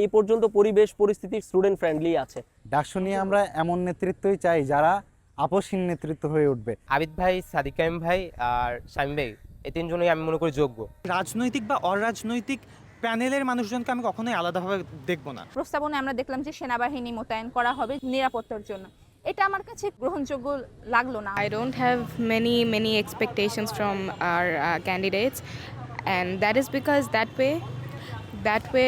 এই পর্যন্ত পরিবেশ পরিস্থিতি স্টুডেন্ট ফ্রেন্ডলি আছে। ডাকসু নিয়ে আমরা এমন নেতৃত্বই চাই যারা আপসহীন নেতৃত্ব হয়ে উঠবে। আবিদ ভাই সাদিক কাইম ভাই আর শামীম ভাই এই তিনজনই আমি মনে করি যোগ্য। রাজনৈতিক বা অরাজনৈতিক প্যানেলের মানুষজনকে আমি কখনোই আলাদাভাবে দেখব না। প্রস্তাবনে আমরা দেখলাম যে সেনাবাহিনী মোতায়েন করা হবে নিরাপত্তার জন্য। এটা আমার কাছে গ্রহণযোগ্য লাগল না। I don't have many many expectations from our uh, candidates, that is because that way that way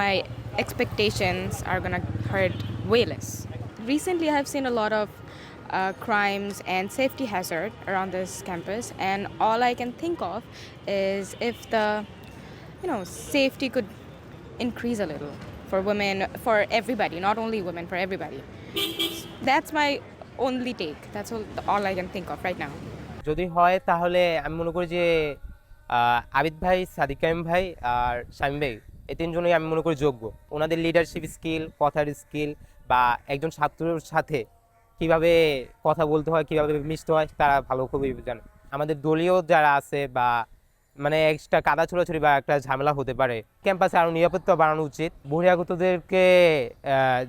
my expectations are gonna hurt way less. Recently, I have seen a lot of uh, crimes and safety hazard around this campus, and all I can think of is if the, you know, safety could increase a little for women, for everybody, not only women, for everybody. That's my only take. That's all, all I can think of right now. যদি হয় তাহলে আমি মনে করি যে আবিদ ভাই সাদিক ভাই আর শামীম ভাই এই তিনজনই আমি মনে করি যোগ্য। ওনাদের লিডারশিপ স্কিল কথার স্কিল বা একজন ছাত্রের সাথে কীভাবে কথা বলতে হয়, কীভাবে মিশতে হয়, তারা ভালো খুবই জানে। আমাদের দলীয় যারা আছে বা মানে এক্সট্রা কাদা ছোড়াছুড়ি বা একটা ঝামেলা হতে পারে ক্যাম্পাসে আরও নিরাপত্তা বাড়ানো উচিত। বহিরাগতদেরকে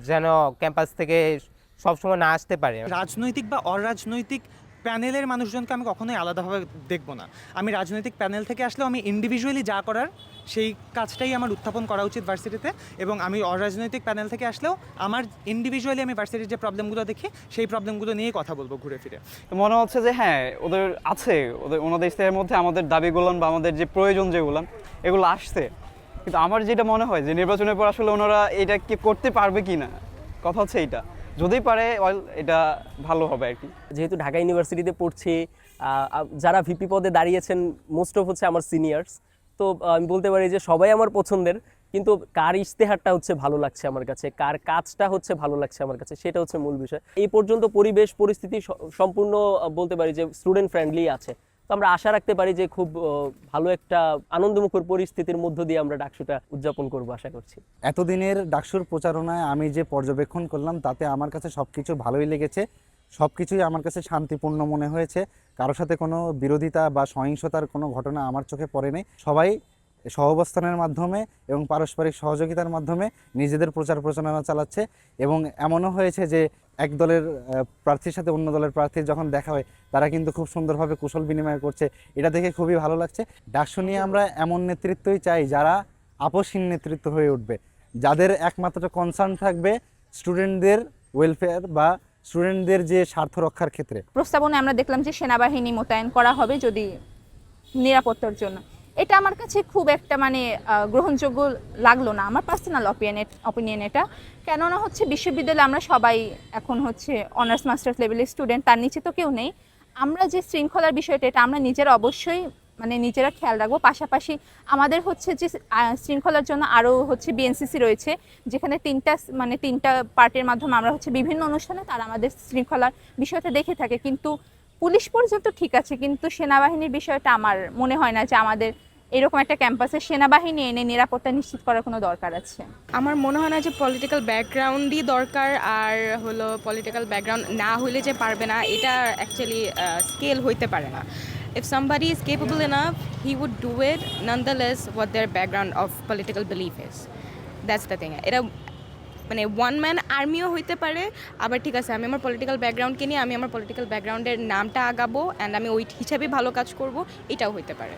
যেন ক্যাম্পাস থেকে সবসময় না আসতে পারে। রাজনৈতিক বা অরাজনৈতিক প্যানেলের মানুষজনকে আমি কখনোই আলাদাভাবে দেখব না। আমি রাজনৈতিক প্যানেল থেকে আসলেও আমি ইন্ডিভিজুয়ালি যা করার সেই কাজটাই আমার উত্থাপন করা উচিত ভার্সিটিতে এবং আমি অরাজনৈতিক প্যানেল থেকে আসলেও আমার ইন্ডিভিজুয়ালি আমি ভার্সিটির যে প্রবলেমগুলো দেখি, সেই প্রবলেমগুলো নিয়েই কথা বলব ঘুরে ফিরে। মনে হচ্ছে যে হ্যাঁ ওদের আছে, ওদের ওনাদের মধ্যে আমাদের দাবিগুলো বা আমাদের যে প্রয়োজন যেগুলান, এগুলো আসছে। কিন্তু আমার যেটা মনে হয় যে নির্বাচনের পর আসলে ওনারা এটা কি করতে পারবে কি না কথা হচ্ছে এইটা। যদি পারে এটা ভালো হবে আর কি। যেহেতু ঢাকা ইউনিভার্সিটিতে পড়ছি যারা ভিপি পদে দাঁড়িয়েছেন মোস্ট অফ হচ্ছে আমার সিনিয়র্স তো আমি বলতে পারি যে সবাই আমার পছন্দের, কিন্তু কার ইশতেহারটা হচ্ছে ভালো লাগছে আমার কাছে, কার কাজটা হচ্ছে ভালো লাগছে আমার কাছে, সেটা হচ্ছে মূল বিষয়। এই পর্যন্ত পরিবেশ, পরিস্থিতি সম্পূর্ণ বলতে পারি যে স্টুডেন্ট ফ্রেন্ডলি আছে। তো আমরা আশা রাখতে পারি যে খুব ভালো একটা আনন্দমুখর পরিস্থিতির মধ্য দিয়ে আমরা ডাকসুটা উদযাপন করব আশা করছি। এতদিনের ডাকসুর প্রচারণায় আমি যে পর্যবেক্ষণ করলাম, তাতে আমার কাছে সব কিছু ভালোই লেগেছে সব কিছুই আমার কাছে শান্তিপূর্ণ মনে হয়েছে। কারোর সাথে কোনো বিরোধিতা বা সহিংসতার কোনো ঘটনা আমার চোখে পড়ে নেই সবাই সহাবস্থানের মাধ্যমে এবং পারস্পরিক সহযোগিতার মাধ্যমে নিজেদের প্রচার প্রচারণা চালাচ্ছে এবং এমনও হয়েছে যে এক দলের প্রার্থীর সাথে অন্য দলের প্রার্থীর যখন দেখা হয়, তারা কিন্তু খুব সুন্দরভাবে কুশল বিনিময় করছে। এটা দেখে খুবই ভালো লাগছে। ডাকসু নিয়ে আমরা এমন নেতৃত্বই চাই যারা আপসহীন নেতৃত্ব হয়ে উঠবে। যাদের একমাত্র কনসার্ন থাকবে স্টুডেন্টদের ওয়েলফেয়ার বা স্টুডেন্টদের যে স্বার্থ রক্ষার ক্ষেত্রে। প্রস্তাবনায় আমরা দেখলাম যে সেনাবাহিনী মোতায়েন করা হবে যদি নিরাপত্তার জন্য। এটা আমার কাছে খুব একটা মানে গ্রহণযোগ্য লাগল না, আমার পার্সোনাল অপিনিয়ন অপিনিয়ন এটা। কেননা হচ্ছে বিশ্ববিদ্যালয়ে আমরা সবাই এখন হচ্ছে অনার্স মাস্টার্স লেভেলের স্টুডেন্ট তার নিচে তো কেউ নেই। আমরা যে শৃঙ্খলার বিষয়টা, এটা আমরা নিজেরা অবশ্যই মানে নিজেরা খেয়াল রাখব। পাশাপাশি আমাদের হচ্ছে যে শৃঙ্খলার জন্য আরও হচ্ছে বিএনসিসি রয়েছে, যেখানে তিনটা মানে তিনটা পার্টির মাধ্যমে আমরা হচ্ছে বিভিন্ন অনুষ্ঠানে তারা আমাদের শৃঙ্খলার বিষয়টা দেখে থাকে। কিন্তু পুলিশ পর্যন্ত ঠিক আছে, কিন্তু সেনাবাহিনীর বিষয়টা আমার মনে হয় না যে আমাদের এরকম একটা ক্যাম্পাসে সেনাবাহিনী এনে নিরাপত্তা নিশ্চিত করার কোনো দরকার আছে? আমার মনে হয় না যে পলিটিক্যাল ব্যাকগ্রাউন্ডই দরকার আর হলো পলিটিক্যাল ব্যাকগ্রাউন্ড না হলে যে পারবে না, এটা অ্যাকচুয়ালি স্কেল হইতে পারে না। If somebody is capable enough he would do it nonetheless what their background of political belief is that's the thing এটা মানে ওয়ান ম্যান আর্মিও হইতে পারে, আবার ঠিক আছে, আমি আমার পলিটিক্যাল ব্যাকগ্রাউন্ডকে নিয়ে, আমি আমার পলিটিক্যাল ব্যাকগ্রাউন্ডের নামটা আগাবো অ্যান্ড আমি ওই হিসাবে ভালো কাজ করব, এটাও হইতে পারে।